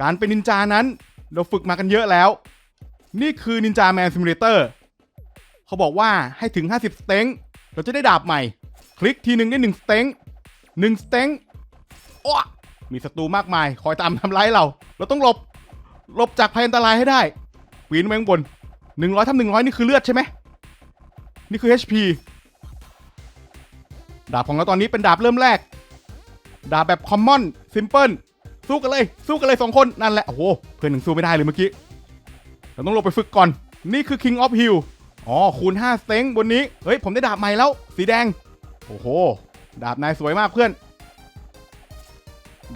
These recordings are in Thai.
การเป็นนินจานั้น เราฝึกมากันเยอะแล้ว นี่คือนินจาแมนซิมูเลเตอร์เขาบอกว่าให้ถึง 50 สเต็งเราจะได้ดาบใหม่ คลิกทีหนึ่งได้1สเต็ง1สเต็งโอ้มีศัตรูมากมาย คอยตามทำร้ายเรา เราต้องหลบหลบจากภัยอันตรายให้ได้ปีนไปข้างบน100ทับ100 นี่คือเลือดใช่ไหมนี่คือ HP ดาบของเราตอนนี้เป็นดาบเริ่มแรก ดาบแบบคอมมอนซิมเพิล สู้กันเลย สู้กันเลยสองคนนั่นแหละ โอ้โห เพื่อนหนึ่งสู้ไม่ได้เลยเมื่อกี้ เราต้องลงไปฝึกก่อน นี่คือ King of Hill อ๋อ คูณ5สเต็งบนนี้ เฮ้ย ผมได้ดาบใหม่แล้ว สีแดง โอ้โห ดาบนายสวยมากเพื่อน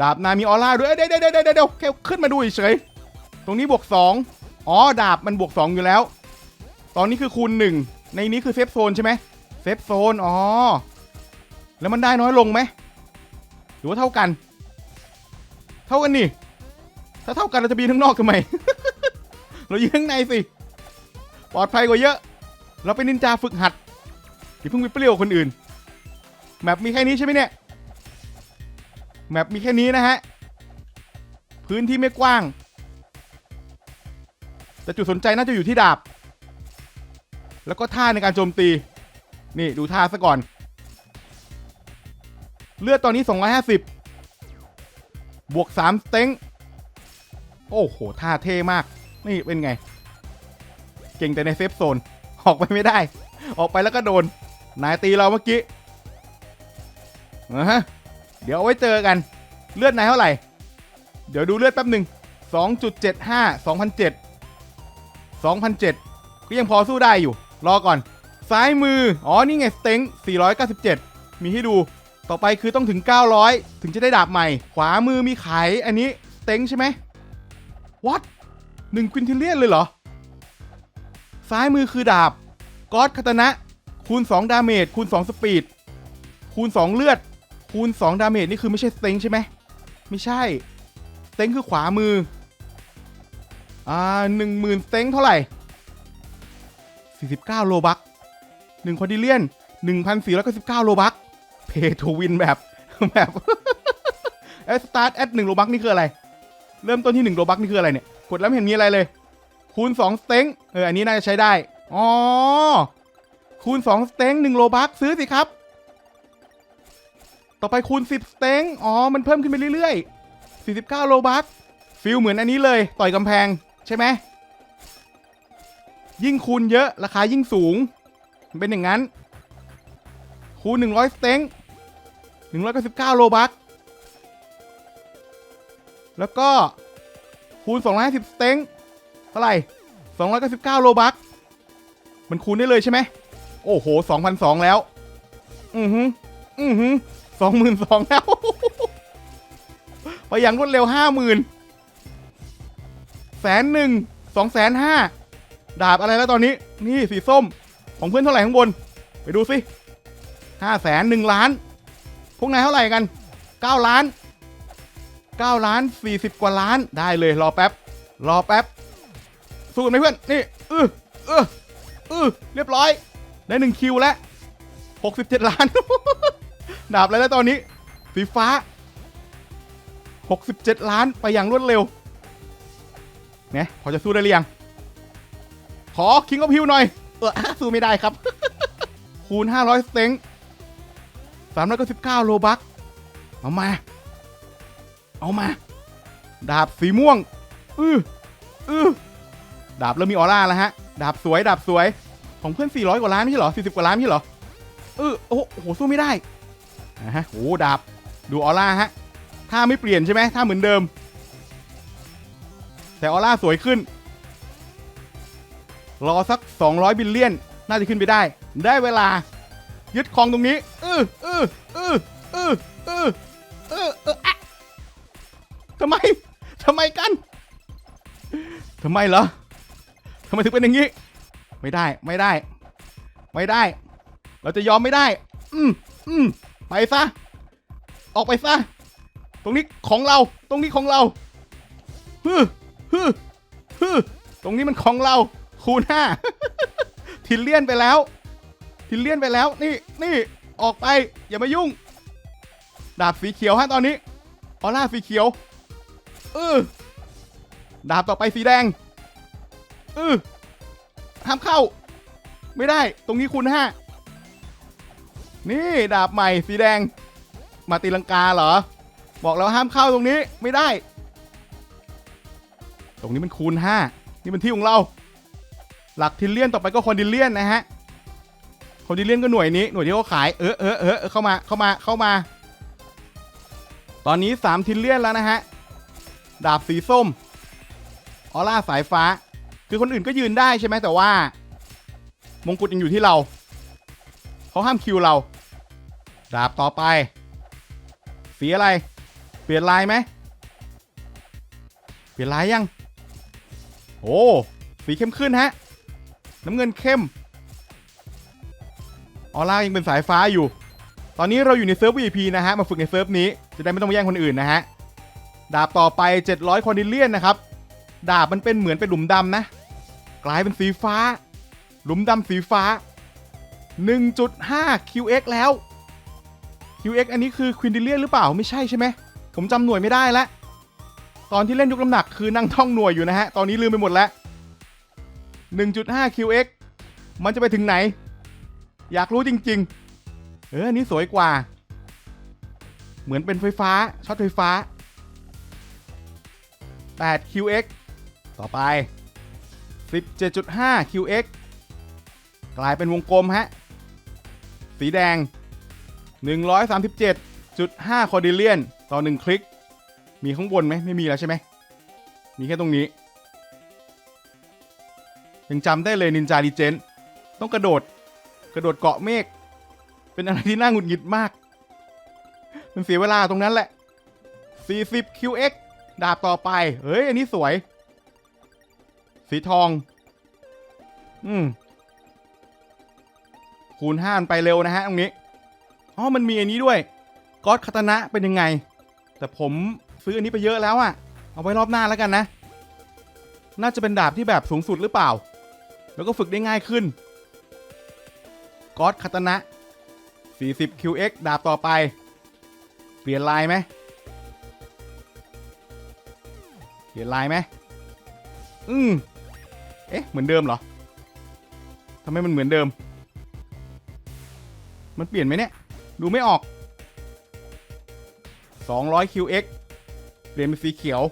ดาบนายมีออร่าด้วยเอ้ยเดี๋ยวเดี๋ยวเดี๋ยวเดี๋ยวแค่ขึ้นมาดูเฉยตรงนี้บวก 2 อ๋อ ดาบมันบวก 2 อยู่แล้ว ตอนนี้คือคูณ 1 ในนี้คือเซฟโซนใช่ไหมเซฟโซน อ๋อ แล้วมันได้น้อยลงไหม หรือว่าเท่ากัน เท่ากันนี่ ถ้าเท่ากันเราจะบีนข้างนอกทำไม เรายืนข้างในสิ ปลอดภัยกว่าเยอะ เราเป็นนินจาฝึกหัดอย่าเพิ่งไปเปรี้ยวคนอื่น แมปมีแค่นี้ใช่ไหมเนี่ย แมปมีแค่นี้นะฮะ พื้นที่ไม่กว้าง แต่จุดสนใจน่าจะอยู่ที่ดาบ แล้วก็ท่าในการโจมตี นี่ดูท่าซะก่อน เลือดตอนนี้ 250 บวก3สเต็งโอ้โห ท่าเท่มาก นี่เป็นไง เก่งแต่ในเซฟโซน ออกไปไม่ได้ ออกไปแล้วก็โดน นายตีเราเมื่อกี้นะฮะ เดี๋ยวเอาไว้เจอกัน เลือดนายเท่าไหร่ เดี๋ยวดูเลือดแป๊บหนึ่ง2.75 2007 2007 ก็ยังพอสู้ได้อยู่ รอก่อน ซ้ายมือ อ๋อ นี่ไงสเต็ง497 มีให้ดู ต่อไปคือต้องถึง 900 ถึงจะได้ดาบใหม่ ขวามือมีไขอันนี้เต็งใช่ไหม what หนึ่งควินทิเลียนเลยเหรอ ซ้ายมือคือดาบก็อดคาตนะ คูณ 2 ดาเมจคูณ 2 สปีด คูณ 2 เลือด คูณ 2 ดาเมจนี่คือไม่ใช่เต็งใช่ไหมไม่ใช่ เต็งคือขวามือ อ่าหนึ่งหมื่นเต็งเท่าไหร่ 49 โลบักหนึ่งคอดิเลียน1,499 โลบัก เพย์ทูวินแบบแบบเอสตาร์ทแอดหนึ่งโลบักนี่คืออะไร เริ่มต้นที่1โลบักนี่คืออะไรเนี่ย กดแล้วไม่เห็นมีอะไรเลย คูณ2สเต็งเอออันนี้น่าจะใช้ได้ อ๋อ คูณ2สเต็ง1โลบักซื้อสิครับ ต่อไปคูณ10สเต็งอ๋อ มันเพิ่มขึ้นไปเรื่อยๆ49โลบักฟิลเหมือนอันนี้เลย ต่อยกำแพงใช่ไหมยิ่งคูณเยอะราคายิ่งสูง เป็นอย่างนั้น คูณ100สเต็ง 199 โลบักแล้วก็คูณ 250 สเต็งเท่าไหร่ 299 โลบักมันคูณได้เลยใช่ไหม โอ้โห 2,200 แล้ว อือหือ อือหือสองหมื่นสองแล้ว ไปอย่างรวดเร็วห้าหมื่นแสนหนึ่งสองแสนห้าดาบอะไรแล้วตอนนี้ นี่สีส้ม ของเพื่อนเท่าไหร่ข้างบน ไปดูสิห้าแสนหนึ่งล้าน พวกนายเท่าไหร่กันเก้าล้านเก้าล้านสี่สิบกว่าล้านได้เลยรอแป๊บ รอแป๊บ สู้กันไหมเพื่อน นี่เออเออเออเรียบร้อย ได้หนึ่งคิวแล้วหกสิบเจ็ดล้าน ดาบอะไรแล้วตอนนี้ สีฟ้า 67 ล้านไปอย่างรวดเร็วเนี่ยพอจะสู้ได้หรือยัง ขอคิงอ f พิวหน่อย เออสู้ไม่ได้ครับ คูณ 500 สเต็ง 399โลบักเอามา เอามา ดาบสีม่วง อืออือดาบเริ่มมีออร่าแล้วฮะ ดาบสวย ดาบสวย ของเพื่อน 400 กว่าล้านไม่ใช่เหรอ 40 กว่าล้านไม่ใช่เหรอ เออโอ้โห สู้ไม่ได้นะฮะโอ้ดาบ ดูออร่าฮะ ถ้าไม่เปลี่ยนใช่ไหมถ้าเหมือนเดิม แต่ออร่าสวยขึ้น รอสัก 200 บิลเลียน น่าจะขึ้นไปได้ ได้เวลา ยึดครองตรงนี้เออเออเออเออเออเออเอออะทำไมทำไมกันทำไมเหรอทำไมถึงเป็นอย่างนี้ ไม่ได้ไม่ได้ ไม่ได้ เราจะยอมไม่ได้ อืมอืมไปซะออกไปซะตรงนี้ของเรา ตรงนี้ของเราฮึฮึฮึตรงนี้มันของเราคูณห้าทิลเลียนไปแล้ว ทิลเลียนไปแล้วนี่นี่ออกไปอย่ามายุ่ง ดาบสีเขียวฮะตอนนี้ออร่าสีเขียวเออดาบต่อไปสีแดงเออห้ามเข้า ไม่ได้ตรงนี้คูณห้านี่ดาบใหม่สีแดง มาตีลังกาเหรอ บอกแล้วห้ามเข้าตรงนี้ไม่ได้ ตรงนี้มันคูณห้านี่เป็นที่ของเรา หลักทิลเลียนต่อไปก็คอนดิลเลียนนะฮะ คอนดิลเลียนก็หน่วยนี้ หน่วยที่เขาขาย เออเออเออเข้ามา เข้ามา เข้ามา ตอนนี้3ทิลเลียนแล้วนะฮะ ดาบสีส้ม ออร่าสายฟ้า คือคนอื่นก็ยืนได้ใช่ไหมแต่ว่า มงกุฎยังอยู่ที่เรา เขาห้ามคิวเรา ดาบต่อไป สีอะไร เปลี่ยนลายไหม เปลี่ยนลายยัง โอ้ สีเข้มขึ้นฮะ น้ำเงินเข้ม ออร่ายังเป็นสายฟ้าอยู่ ตอนนี้เราอยู่ในเซิร์ฟ VIP นะฮะ มาฝึกในเซิร์ฟนี้ จะได้ไม่ต้องมาแย่งคนอื่นนะฮะ ดาบต่อไป 700คอนดิเลียนนะครับ ดาบมันเป็นเหมือนเป็นหลุมดำนะ กลายเป็นสีฟ้า หลุมดำสีฟ้า 1.5 QX แล้ว QX อันนี้คือควินดิเลียนหรือเปล่า ไม่ใช่ใช่ไหม ผมจำหน่วยไม่ได้ล้วตอนที่เล่นยกน้ำหนักคือนั่งท่องหน่วยอยู่นะฮะ ตอนนี้ลืมไปหมดแล้ว 1.5 QX มันจะไปถึงไหน อยากรู้จริง ๆ เอออันนี้สวยกว่า เหมือนเป็นไฟฟ้าช็อตไฟฟ้า 8 QX ต่อไป 17.5 QX กลายเป็นวงกลมฮะ สีแดง 137.5 คอร์ดิเลียน ต่อ 1 คลิก มีข้างบนไหมไม่มีแล้วใช่ไหม มีแค่ตรงนี้ ยังจำได้เลยนินจาดีเจน ต้องกระโดด กระโดดเกาะเมฆเป็นอะไรที่น่าหงุดหงิดมาก มันเสียเวลาตรงนั้นแหละ 40 QX ดาบต่อไป เฮ้ย อันนี้สวย สีทอง อืม คูณห้านไปเร็วนะฮะตรงนี้ อ๋อ มันมีอันนี้ด้วยก็อดคาตนะเป็นยังไง แต่ผมซื้ออันนี้ไปเยอะแล้วอะเอาไว้รอบหน้าแล้วกันนะ น่าจะเป็นดาบที่แบบสูงสุดหรือเปล่า แล้วก็ฝึกได้ง่ายขึ้น ก็อดคาตนะ 40 QX ดาบต่อไป เปลี่ยนลายไหมเปลี่ยนลายไหมอืมเอ๊ะ เหมือนเดิมเหรอทำไมมันเหมือนเดิม มันเปลี่ยนไหมเนี่ย ดูไม่ออก 200 QX เปลี่ยนเป็นสีเขียว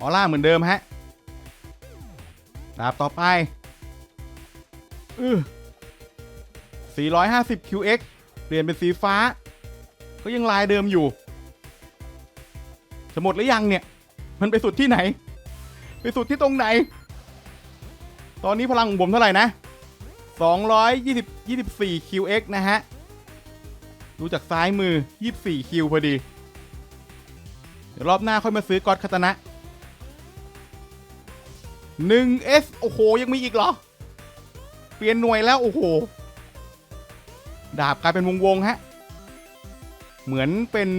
ออร่าเหมือนเดิมฮะดาบต่อไป อือ 450 QX เปลี่ยนเป็นสีฟ้า ก็ยังลายเดิมอยู่จะหมดหรือยังเนี่ย มันไปสุดที่ไหน ไปสุดที่ตรงไหน ตอนนี้พลังของผมเท่าไหร่นะ 220 24 QX นะฮะ ดูจากซ้ายมือ 24คิวพอดี เดี๋ยวรอบหน้าค่อยมาซื้อกอตคาตานะ 1S โอ้โห ยังมีอีกเหรอ เปลี่ยนหน่วยแล้ว โอ้โห ดาบกลายเป็นวงวงๆฮะ เหมือนเป็น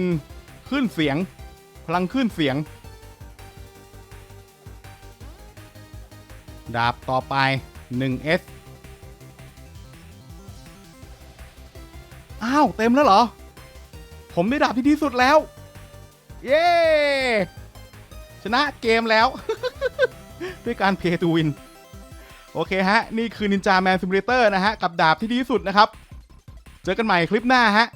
คลื่นเสียง พลังคลื่นเสียง ดาบต่อไป 1S อ้าว เต็มแล้วเหรอ ผมได้ดาบที่ดีสุดแล้ว เย้ ชนะเกมแล้ว ด้วยการเพย์ทูวิน โอเคฮะ นี่คือ Ninja Man Simulator นะฮะ กับดาบที่ดีสุดนะครับ เจอกันใหม่คลิปหน้าฮะ